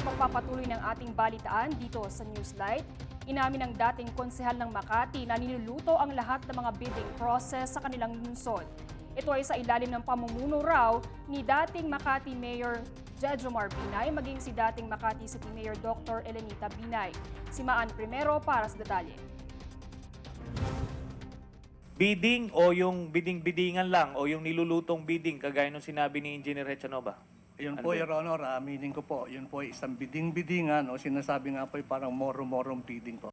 Sa pagpapatuloy ng ating balitaan dito sa Newslight, inamin ng dating konsehal ng Makati na niluluto ang lahat ng mga bidding process sa kanilang lungsod. Ito ay sa ilalim ng pamumuno raw ni dating Makati Mayor Jejomar Binay maging si dating Makati City Mayor Dr. Elenita Binay. Si Maan Primero para sa detalye. Bidding o yung bidding-biddingan lang o yung nilulutong bidding kagaya nung sinabi ni Engineer Rechanova? Yun Ano po? Your Honor, aminin ko po, yun po ay isang biding-bidingan o sinasabi nga po ay parang moro-morong bidding po.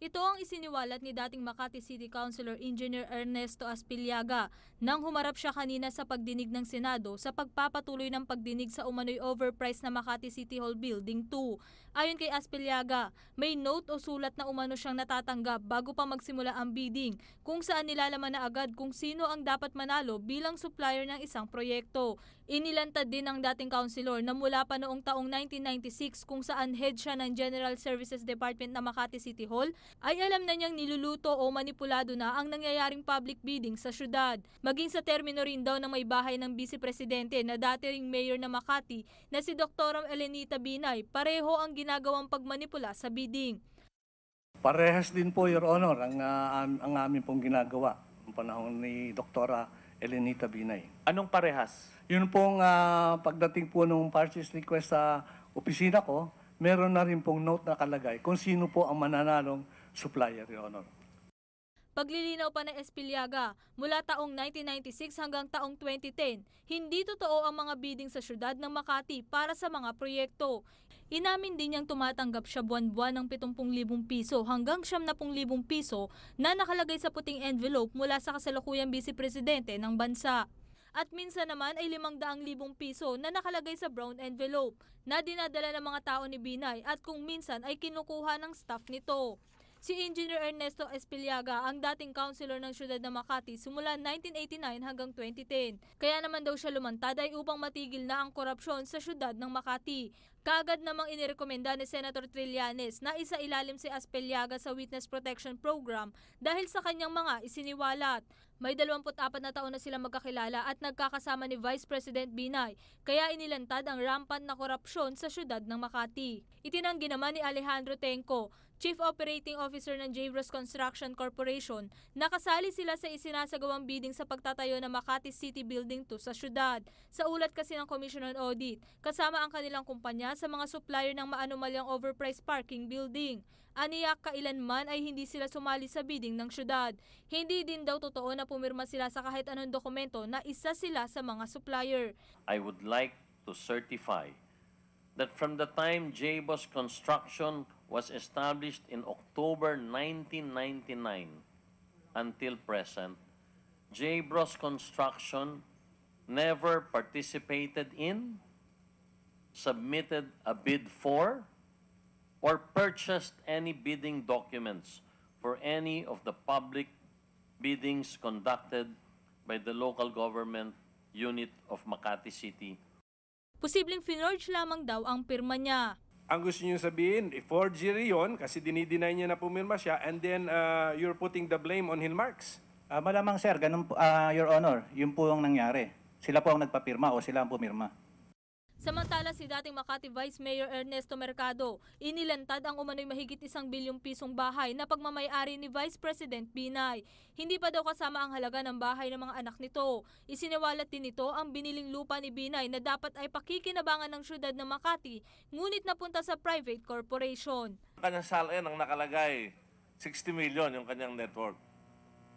Ito ang isiniwalat ni dating Makati City Councilor Engineer Ernesto Aspiliaga nang humarap siya kanina sa pagdinig ng Senado sa pagpapatuloy ng pagdinig sa umano'y overpriced na Makati City Hall Building 2. Ayon kay Aspiliaga, may note o sulat na umano siyang natatanggap bago pa magsimula ang bidding kung saan nilalaman na agad kung sino ang dapat manalo bilang supplier ng isang proyekto. Inilantad din ng dating councilor na mula pa noong taong 1996 kung saan head siya ng General Services Department na Makati City Hall ay alam na niyang niluluto o manipulado na ang nangyayaring public bidding sa syudad. Maging sa termino rin daw ng may bahay ng Vice Presidente na dati ring mayor na Makati na si Dr. Elenita Binay, pareho ang ginagawang pagmanipula sa bidding. Parehas din po, Your Honor, ang, ah, am- ang amin pong ginagawa ng panahon ni Doktora Elenita Binay. Anong parehas? Yun pong ah, pagdating po ng purchase request sa opisina ko, meron na rin pong note na kalagay kung sino po ang mananalong supplier, Your Honor. Paglilinaw pa ng Espiliaga, mula taong 1996 hanggang taong 2010, hindi totoo ang mga bidding sa syudad ng Makati para sa mga proyekto. Inamin din niyang tumatanggap siya buwan-buwan ng 70,000 piso hanggang 70,000 piso na nakalagay sa puting envelope mula sa kasalukuyang Vice Presidente ng bansa. At minsan naman ay 500,000 piso na nakalagay sa brown envelope na dinadala ng mga tao ni Binay at kung minsan ay kinukuha ng staff nito. Si Engineer Ernesto Espiliaga ang dating councilor ng siyudad ng Makati simula 1989 hanggang 2010. Kaya naman daw siya lumantad ay upang matigil na ang korupsyon sa siyudad ng Makati. Kagad namang inirekomenda ni Senator Trillanes na isa ilalim si Espiliaga sa Witness Protection Program dahil sa kanyang mga isiniwalat. May 24 na taon na sila magkakilala at nagkakasama ni Vice President Binay, kaya inilantad ang rampant na korupsyon sa siyudad ng Makati. Itinanggi naman ni Alejandro Tenco, Chief Operating Officer ng Jabros Construction Corporation, nakasali sila sa isinasagawang bidding sa pagtatayo ng Makati City Building 2 sa syudad. Sa ulat kasi ng Commission on Audit, kasama ang kanilang kumpanya sa mga supplier ng maanumalyang overpriced parking building. Aniyak kailanman ay hindi sila sumali sa bidding ng syudad. Hindi din daw totoo na pumirma sila sa kahit anong dokumento na isa sila sa mga supplier. I would like to certify that from the time JBOS Construction was established in October 1999 until present, JBROS Construction never participated in, submitted a bid for, or purchased any bidding documents for any of the public biddings conducted by the local government unit of Makati City Posibleng finorge lamang daw ang pirma niya. Ang gusto niyo sabihin, forgery yon kasi dinideny niya na pumirma siya and then uh, you're putting the blame on Hilmarks. Ah, malamang sir, ganun po, ah, Your Honor, yun po ang nangyari. Sila po ang nagpapirma o sila ang pumirma. Samantala si dating Makati Vice Mayor Ernesto Mercado, inilantad ang umano'y mahigit isang bilyong pisong bahay na pagmamayari ni Vice President Binay. Hindi pa daw kasama ang halaga ng bahay ng mga anak nito. Isiniwalat din nito ang biniling lupa ni Binay na dapat ay pakikinabangan ng syudad ng Makati, ngunit napunta sa private corporation. kanyang salin ang nakalagay, 60 million yung kanyang network.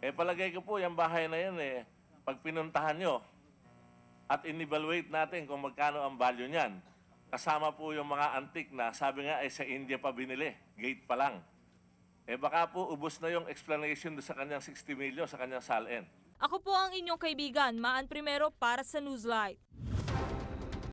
Eh palagay ko po, yung bahay na yan eh, pag pinuntahan nyo at in-evaluate natin kung magkano ang value niyan, kasama po yung mga antik na sabi nga ay sa India pa binili, gate pa lang. Eh baka po ubos na yung explanation doon sa kanyang 60 million sa kanyang salin. Ako po ang inyong kaibigan, Maan Primero para sa Newslight.